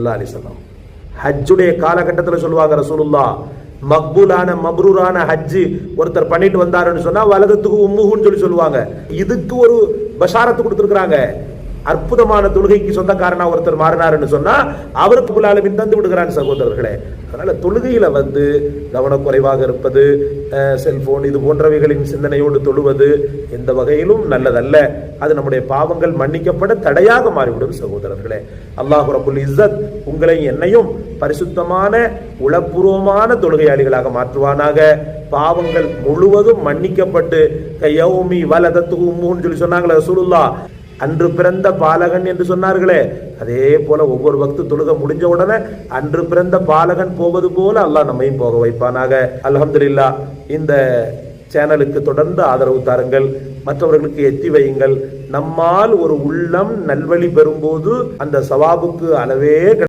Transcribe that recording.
அல்லா அலிசல்லாம் ஹஜ்ஜுடைய காலகட்டத்தில் சொல்லுவாங்க ரசூலுல்லா மக்பூலான மப்ரூரான ஹஜ்ஜு ஒருத்தர் பண்ணிட்டு வந்தாருன்னு சொன்னா வலதுக்கு உம்முகுன்னு சொல்லி சொல்லுவாங்க. இதுக்கு ஒரு பஷாரத்து கொடுத்துருக்காங்க அற்புதமான தொழுகைக்கு சொந்தக்காரனா ஒருத்தர் மாறினாருன்னு சொன்னா அவருக்கு புலாலுமின் தந்து விடுகிறான் சகோதரர்களே. அதனால தொழுகையில வந்து கவனக்குறைவாக இருப்பது செல்போன் இது போன்றவைகளின் சிந்தனையோடு தொழுவது எந்த வகையிலும் நல்லதல்ல. அது நம்முடைய பாவங்கள் மன்னிக்கப்பட தடையாக மாறிவிடும் சகோதரர்களே. அல்லாஹ் ரபுல் இஸ்ஸத் உங்களை என்னையும் பரிசுத்தமான உளப்பூர்வமான தொழுகையாளிகளாக மாற்றுவானாக. பாவங்கள் முழுவதும் மன்னிக்கப்பட்டு கையௌமி வலதத்து சொல்லி சொன்னாங்களே ரசூலுல்லா அன்று பிறந்த பாலகன் என்று சொன்னார்களே. அதே போல ஒவ்வொரு பக்து தொழுக முடிஞ்ச உடனே அன்று பிறந்த பாலகன் போவது போல அல்லாஹ் நம்மையும் போக வைப்பானாக. அலமதுல்லா இந்த சேனலுக்கு தொடர்ந்து ஆதரவு தாருங்கள். மற்றவர்களுக்கு எத்தி வையுங்கள். நம்மால் ஒரு உள்ளம் நல்வழி பெறும்போது அந்த சவாபுக்கு அளவே